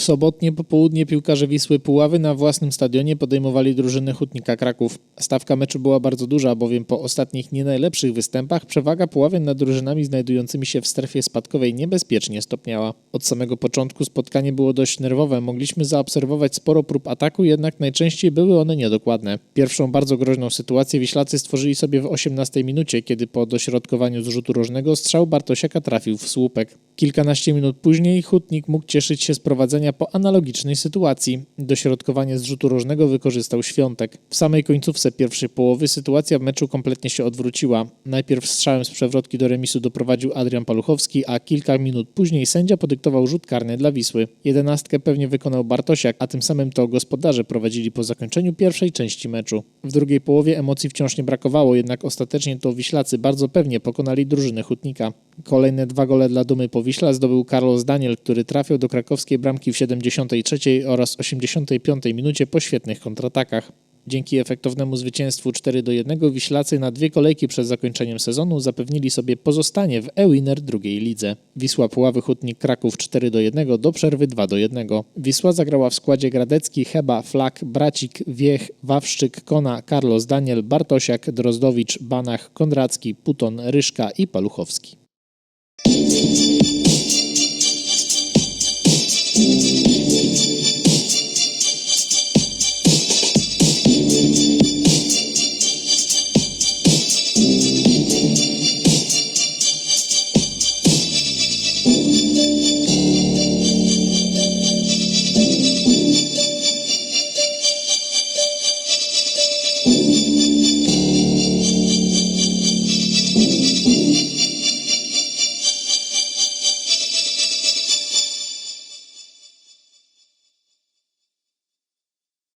W sobotnie popołudnie piłkarze Wisły Puławy na własnym stadionie podejmowali drużynę Hutnika Kraków. Stawka meczu była bardzo duża, bowiem po ostatnich nie najlepszych występach przewaga Puławian nad drużynami znajdującymi się w strefie spadkowej niebezpiecznie stopniała. Od samego początku spotkanie było dość nerwowe, mogliśmy zaobserwować sporo prób ataku, jednak najczęściej były one niedokładne. Pierwszą bardzo groźną sytuację Wiślacy stworzyli sobie w 18 minucie, kiedy po dośrodkowaniu z rzutu rożnego strzał Bartosiaka trafił w słupek. Kilkanaście minut później Hutnik mógł cieszyć się z prowadzenia po analogicznej sytuacji. Dośrodkowanie z rzutu rożnego wykorzystał Świątek. W samej końcówce pierwszej połowy sytuacja w meczu kompletnie się odwróciła. Najpierw strzałem z przewrotki do remisu doprowadził Adrian Paluchowski, a kilka minut później sędzia podyktował rzut karny dla Wisły. Jedenastkę pewnie wykonał Bartosiak, a tym samym to gospodarze prowadzili po zakończeniu pierwszej części meczu. W drugiej połowie emocji wciąż nie brakowało, jednak ostatecznie to Wiślacy bardzo pewnie pokonali drużynę Hutnika. Kolejne dwa gole dla Dumy Powiśla zdobył Carlos Daniel, który trafił do krakowskiej bramki w 73 oraz 85 minucie po świetnych kontratakach. Dzięki efektownemu zwycięstwu 4 do 1 Wiślacy na dwie kolejki przed zakończeniem sezonu zapewnili sobie pozostanie w E-Winner drugiej lidze. Wisła Puławy Hutnik Kraków 4 do 1 do przerwy 2 do 1. Wisła zagrała w składzie Gradecki, Heba, Flak, Bracik, Wiech, Wawrzyk, Kona, Carlos Daniel, Bartosiak, Drozdowicz, Banach, Konracki, Puton, Ryszka i Paluchowski.